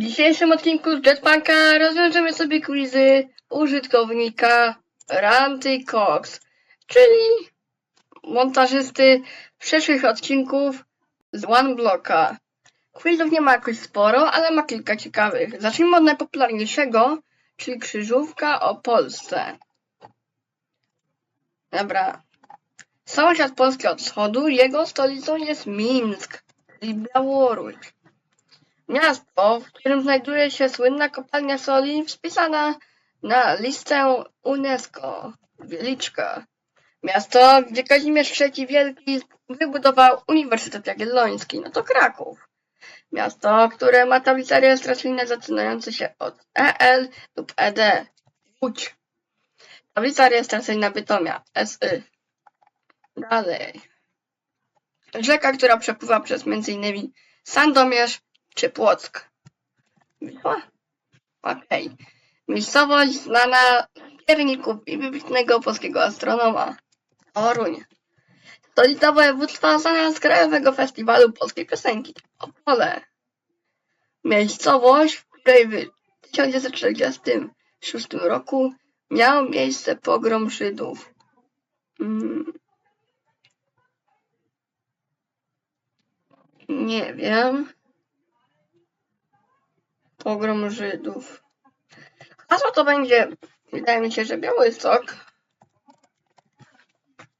W dzisiejszym odcinku z Jetpacka rozwiążemy sobie quizy użytkownika Ranty Cox, czyli montażysty przyszłych odcinków z One Blocka. Quizów nie ma jakoś sporo, ale ma kilka ciekawych. Zacznijmy od najpopularniejszego, czyli krzyżówka o Polsce. Dobra. Sąsiad Polski od wschodu, jego stolicą jest Mińsk, czyli Białoruś. Miasto, w którym znajduje się słynna kopalnia soli, wpisana na listę UNESCO. Wieliczka. Miasto, gdzie Kazimierz III Wielki wybudował Uniwersytet Jagielloński, no to Kraków. Miasto, które ma tablice rejestracyjne zaczynające się od EL lub ED. Łódź. Tablica rejestracyjna Bytomia. SY. Dalej. Rzeka, która przepływa przez m.in. Sandomierz czy Płock. Okej. Miejscowość znana z pierników i wybitnego polskiego astronoma. Toruń. Stolica województwa znana z Krajowego Festiwalu Polskiej Piosenki. Opole. Miejscowość, w której w 1946 roku miał miejsce pogrom Żydów. Mm. Nie wiem. Pogrom Żydów. Hasło to będzie, wydaje mi się, że Białystok.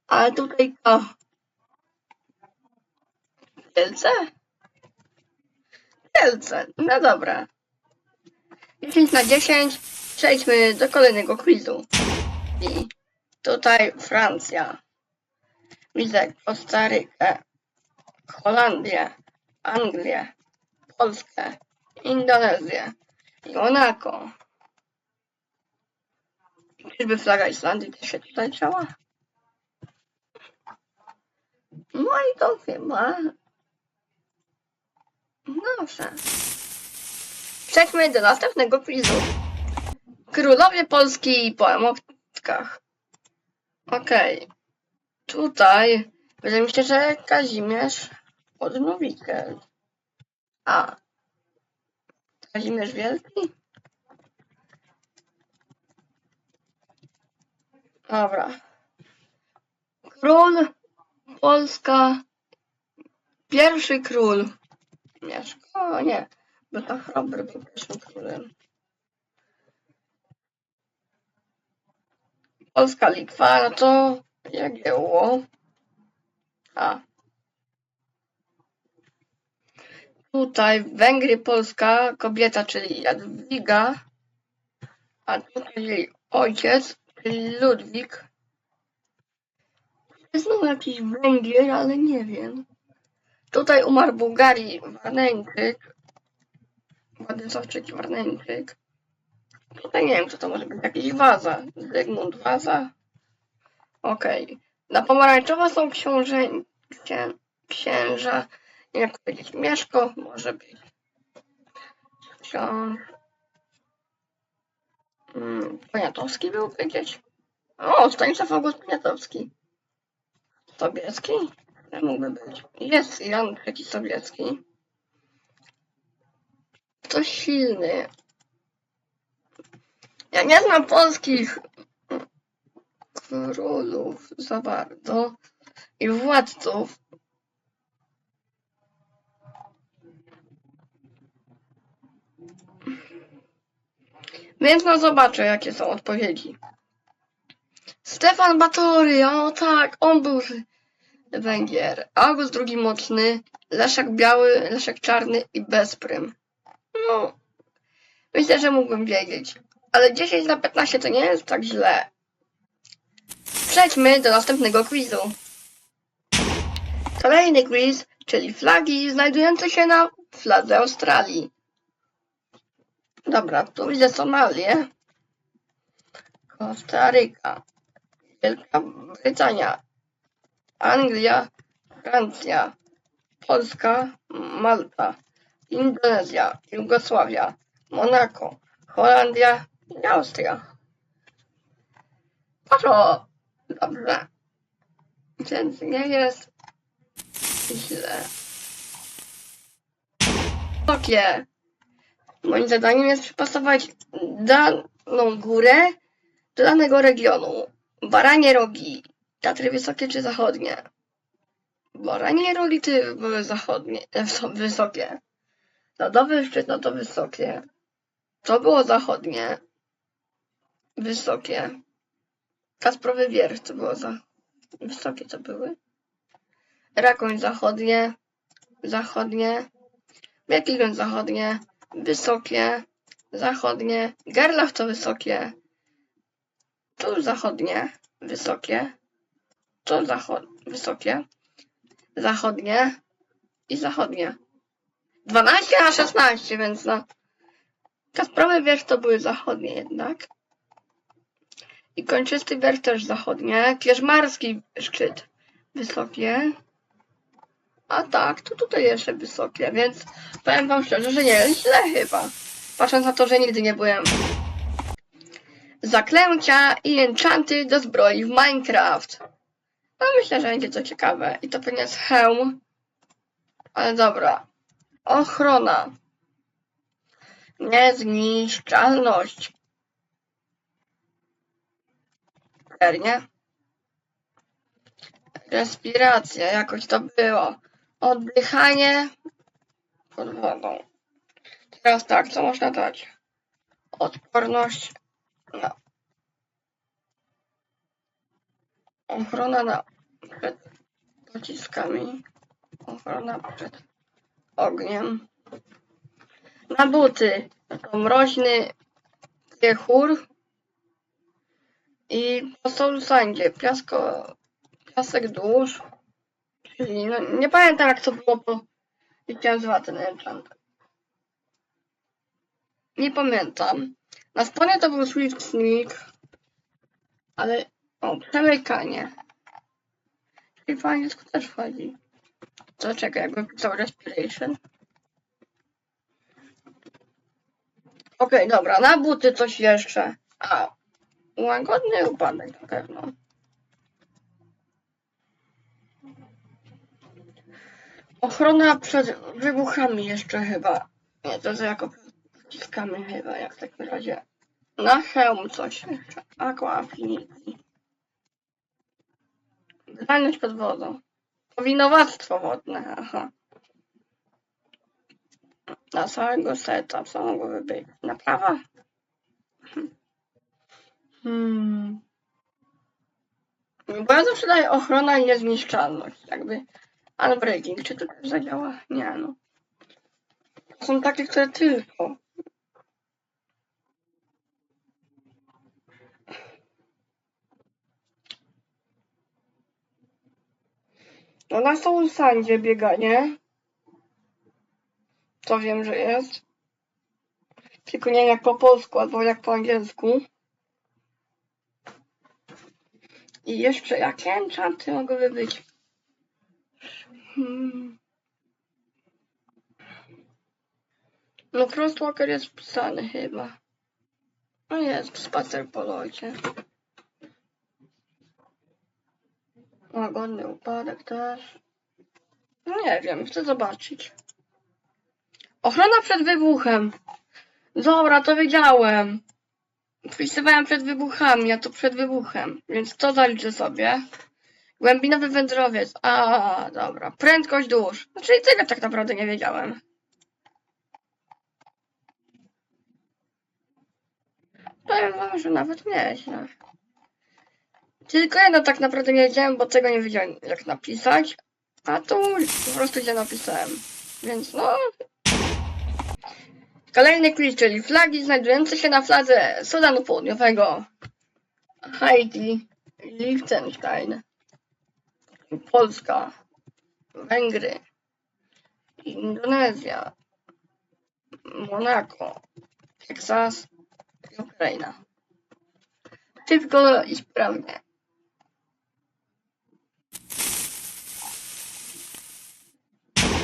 Ale tutaj to. Kielce? Kielce. No dobra. 10 na 10. Przejdźmy do kolejnego quizu. I tutaj Francja. Widzę Kostarykę. Holandię. Anglię. Polskę. Indonezję i Monako. Czyżby flaga Islandii też się tutaj działa? No i to chyba... Dobrze. Przejdźmy do następnego quizu. Królowie Polski po emotkach. Okej. Tutaj wydaje mi się, że Kazimierz Odnowikel. A, Kazimierz Wielki? Dobra. Król, Polska, pierwszy król. Mieszko, nie, bo to chrobry był pierwszym królem. Polska, Litwa, no to Jagiełło. A. Tutaj Węgry, Polska, kobieta, czyli Jadwiga, a tutaj jej ojciec, czyli Ludwik. Znowu jakiś Węgier, ale nie wiem. Tutaj umarł Bułgarii Warneńczyk, Władysławczyk i Warneńczyk. Tutaj nie wiem, co to może być, jakiś Waza, Zygmunt Waza. Okej. Na pomarańczowo są książę, księ, księża, jak powiedzieć, Mieszko może być. Książ... Mm, Poniatowski był powiedzieć. O, Stanisław August Poniatowski. Sobiecki? Nie mógłby być. Jest Jan III Sobiecki. To silny. Ja nie znam polskich królów za bardzo i władców. Więc no zobaczę, jakie są odpowiedzi. Stefan Batory, o tak, on był z Węgier. August II Mocny, Leszek Biały, Leszek Czarny i Bezprym. No, myślę, że mógłbym wiedzieć. Ale 10 na 15 to nie jest tak źle. Przejdźmy do następnego quizu. Kolejny quiz, czyli flagi znajdujące się na fladze Australii. Dobra, tu widzę Somalię, Kostaryka, Wielka Brytania, Anglia, Francja, Polska, Malta, Indonezja, Jugosławia, Monako, Holandia. I Austria. Proszę, dobrze. Więc nie jest źle. Tokio. Moim zadaniem jest przypasować daną górę do danego regionu. Baranie rogi. Tatry wysokie czy zachodnie? Baranie rogi czy były zachodnie, e, wys- wysokie? Lodowy szczyt, no to wysokie. To było zachodnie. Wysokie. Kasprowy wierch to było za... Wysokie to były. Rakoń zachodnie. Zachodnie. Grunt zachodnie. Wysokie. Zachodnie. Gerlach to wysokie. Tu zachodnie. Wysokie. Tu zachod... Wysokie. Zachodnie. I zachodnie. 12 a 16, więc no. Kasprowy wierch to były zachodnie jednak. I kończysty wierch też zachodnie. Kierzmarski szczyt wysokie. A tak, to tutaj jeszcze wysokie, więc powiem wam szczerze, że nie jest źle chyba. Patrząc na to, że nigdy nie byłem. Zaklęcia i enchanty do zbroi w Minecraft. No myślę, że będzie to ciekawe. I to pewnie jest hełm. Ale dobra. Ochrona. Niezniszczalność. Pewnie. Respiracja, jakoś to było. Oddychanie pod wodą. Teraz tak, co można dać? Odporność. No. Ochrona na, przed pociskami. Ochrona przed ogniem. Na buty. To mroźny piechur. I posol sandzie. Piasko, piasek dusz. No, nie pamiętam jak to było, bo widziałem z ten enchant. Nie pamiętam. Na stronie to był Sweet Sneak. Ale o, przemykanie. Czyli po angielsku też wchodzi. To czekaj, jakbym pisał respiration. Okej, dobra, na buty coś jeszcze. A, łagodny upadek na pewno. Ochrona przed wybuchami jeszcze chyba. Nie, to jest jako przed pociskami chyba, jak w takim razie. Na hełm coś jeszcze. Aqua Affinity. Wydajność pod wodą. Powinowactwo wodne, aha. Na całego seta, co mogłoby być? Naprawa? Hmm. Bo ja zawsze daję ochrona i niezniszczalność, jakby. Unbreaking, czy to też zadziała? Nie, no. To są takie, które tylko. No na Soul Sandzie bieganie. To wiem, że jest. Tylko nie jak po polsku, albo jak po angielsku. I jeszcze jakie enchanty mogłyby być? Hmm. No Frostwalker jest wpisany chyba. No jest, spacer po locie. Łagodny upadek też. No nie wiem, chcę zobaczyć. Ochrona przed wybuchem. Dobra, to wiedziałem. Wpisywałem przed wybuchami, a to przed wybuchem. Więc to zaliczę sobie. Głębinowy wędrowiec. A, dobra. Prędkość dusz. No, czyli tyle tak naprawdę nie wiedziałem. Powiem wam, że nawet nieźle. Tylko jedno tak naprawdę nie wiedziałem, bo tego nie wiedziałem jak napisać. A tu po prostu źle napisałem. Więc no... Kolejny quiz, czyli flagi znajdujące się na fladze Sudanu Południowego, Haiti, Liechtenstein, Polska, Węgry, Indonezja, Monako, Teksas i Ukraina. Szybko i sprawnie.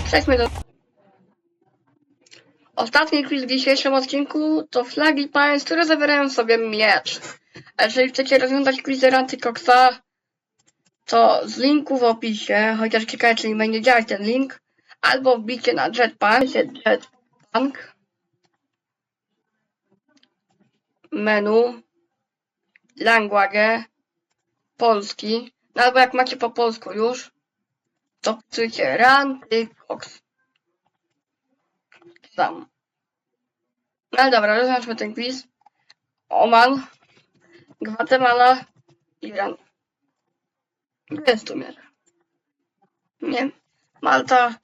Przejdźmy do Ostatni quiz w dzisiejszym odcinku to flagi państw, które zawierają sobie miecz. Jeżeli chcecie rozwiązać quiz Rantycoxa, to z linku w opisie, chociaż ciekawe, czy nie będzie działać ten link, albo wbicie na Jetpunk, Jetpunk menu, language, polski, no albo jak macie po polsku już, to wpisujcie Rantycox. Tam. No ale dobra, rozwiążmy ten quiz. Oman, Gwatemala, Iran. Jest tu mierze? Nie. Malta,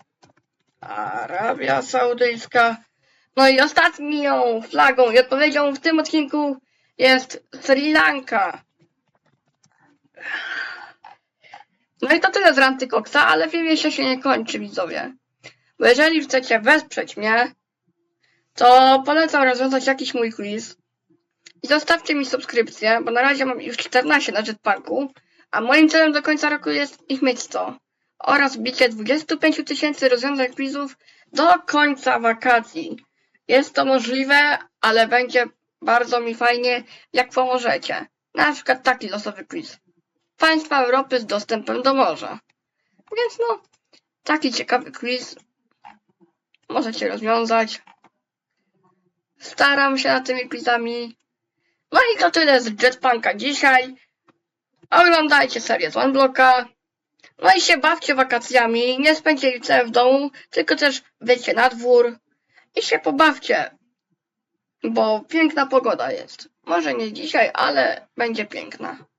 Arabia Saudyjska. No i ostatnią flagą i odpowiedzią w tym odcinku jest Sri Lanka. No i to tyle z Rantykoksa, ale film jeszcze się nie kończy, widzowie. Bo jeżeli chcecie wesprzeć mnie, to polecam rozwiązać jakiś mój quiz. I zostawcie mi subskrypcję, bo na razie mam już 14 na Jetpacku, a moim celem do końca roku jest ich mieć 100. Oraz bicie 25 tysięcy rozwiązań quizów do końca wakacji. Jest to możliwe, ale będzie bardzo mi fajnie, jak pomożecie. Na przykład taki losowy quiz. Państwa Europy z dostępem do morza. Więc no, taki ciekawy quiz możecie rozwiązać. Staram się nad tymi quizami. No i to tyle z Jetpunka dzisiaj. Oglądajcie serię z OneBlocka. No i się bawcie wakacjami. Nie spędzajcie w domu, tylko też wyjdźcie na dwór i się pobawcie. Bo piękna pogoda jest. Może nie dzisiaj, ale będzie piękna.